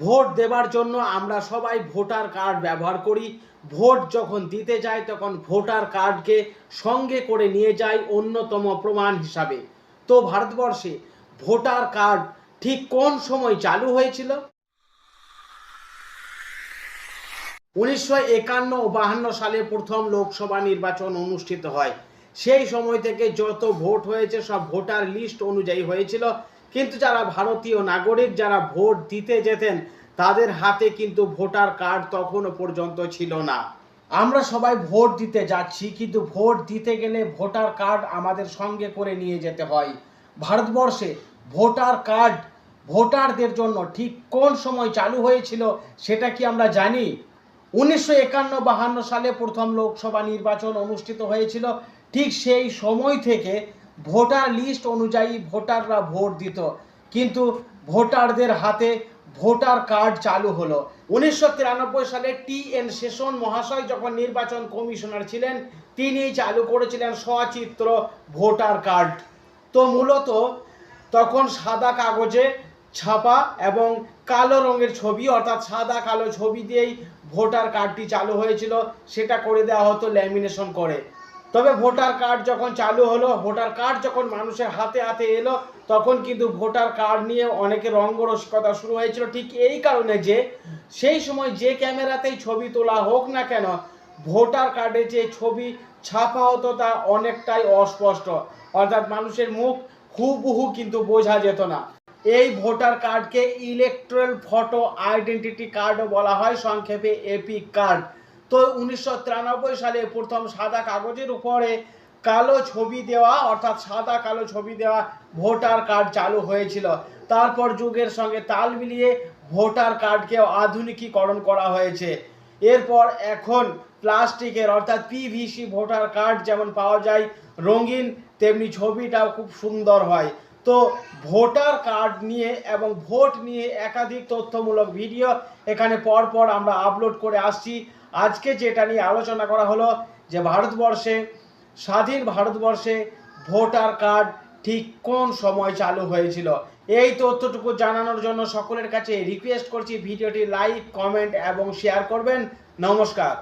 Vote দেবার জন্য আমরা সবাই ভোটার কার্ড ব্যবহার করি। ভোট যখন দিতে যাই, তখন ভোটার কার্ডকে সঙ্গে করে নিয়ে যাই অন্যতম প্রমাণ হিসাবে। তো ভারতবর্ষে ভোটার কার্ড ঠিক কোন সময় চালু হয়েছিল? উনিশশো একান্ন ও বাহান্ন সালে প্রথম লোকসভা নির্বাচন অনুষ্ঠিত হয়। সেই সময় থেকে যত ভোট হয়েছে, সব ভোটার লিস্ট অনুযায়ী হয়েছিল। কিন্তু যারা ভারতীয় নাগরিক, যারা ভোট দিতে যেতেন, তাদের হাতে কিন্তু ভোটার কার্ড তখনও পর্যন্ত ছিল না। আমরা সবাই ভোট দিতে যাচ্ছি, কিন্তু ভোট দিতে গেলে ভোটার কার্ড আমাদের সঙ্গে করে নিয়ে যেতে হয়। ভারতবর্ষে ভোটার কার্ড, ভোটারদের জন্য ঠিক কোন সময় চালু হয়েছিল সেটা কি আমরা জানি? উনিশশো একান্ন বাহান্ন সালে প্রথম লোকসভা নির্বাচন অনুষ্ঠিত হয়েছিল। ঠিক সেই সময় থেকে ভোটার লিস্ট অনুযায়ী ভোটাররা ভোট দিত। কিন্তু ভোটারদের হাতে ভোটার কার্ড চালু হলো। উনিশশো তিরানব্বই সালে টি এন শেষন মহাশয় যখন নির্বাচন কমিশনার ছিলেন, তিনি চালু করেছিলেন সচিত্র ভোটার কার্ড। তো মূলত তখন সাদা কাগজে ছাপা এবং কালো রঙের ছবি, অর্থাৎ সাদা কালো ছবি দিয়েই ভোটার কার্ডটি চালু হয়েছিল। সেটা করে দেওয়া হতো ল্যামিনেশন করে। তবে ভোটার কার্ড যখন চালু হলো, ভোটার কার্ড যখন মানুষের হাতে হাতে এলো, তখন কিন্তু ভোটার কার্ড নিয়ে অনেকে রঙ্গরসিকতা শুরু হয়েছিল। ঠিক এই কারণে যে, সেই সময় যে ক্যামেরাতেই ছবি তোলা হোক না কেন, ভোটার কার্ডে যে ছবি ছাপা হতো তা অনেকটাই অস্পষ্ট। অর্থাৎ মানুষের মুখ হুবহু কিন্তু বোঝা যেত না। এই ভোটার কার্ডকে ইলেকট্রাল ফটো আইডেন্টিটি কার্ডও বলা হয়, সংক্ষেপে এপি কার্ড। তো উনিশশো তিরানব্বই সালে প্রথম সাদা কাগজের উপরে কালো ছবি দেওয়া, অর্থাৎ সাদা কালো ছবি দেওয়া ভোটার কার্ড চালু হয়েছিল। তারপর যুগের সঙ্গে তাল মিলিয়ে ভোটার কার্ডকেও আধুনিকীকরণ করা হয়েছে। এরপর এখন প্লাস্টিকের, অর্থাৎ পিভিসি ভোটার কার্ড যেমন পাওয়া যায়, রঙিন, তেমনি ছবিটাও খুব সুন্দর হয়। তো ভোটার কার্ড নিয়ে এবং ভোট নিয়ে একাধিক তথ্যমূলক ভিডিও এখানে পরপর আমরা আপলোড করে আসছি। আজকে যেটা নিয়ে আলোচনা করা হলো যে ভারতবর্ষে, স্বাধীন ভারতবর্ষে ভোটার কার্ড ঠিক কোন সময় চালু হয়েছিল? এই তথ্যটুকু জানানোর জন্য সকলের কাছে রিকোয়েস্ট করছি, ভিডিওটি লাইক কমেন্ট এবং শেয়ার করবেন। নমস্কার।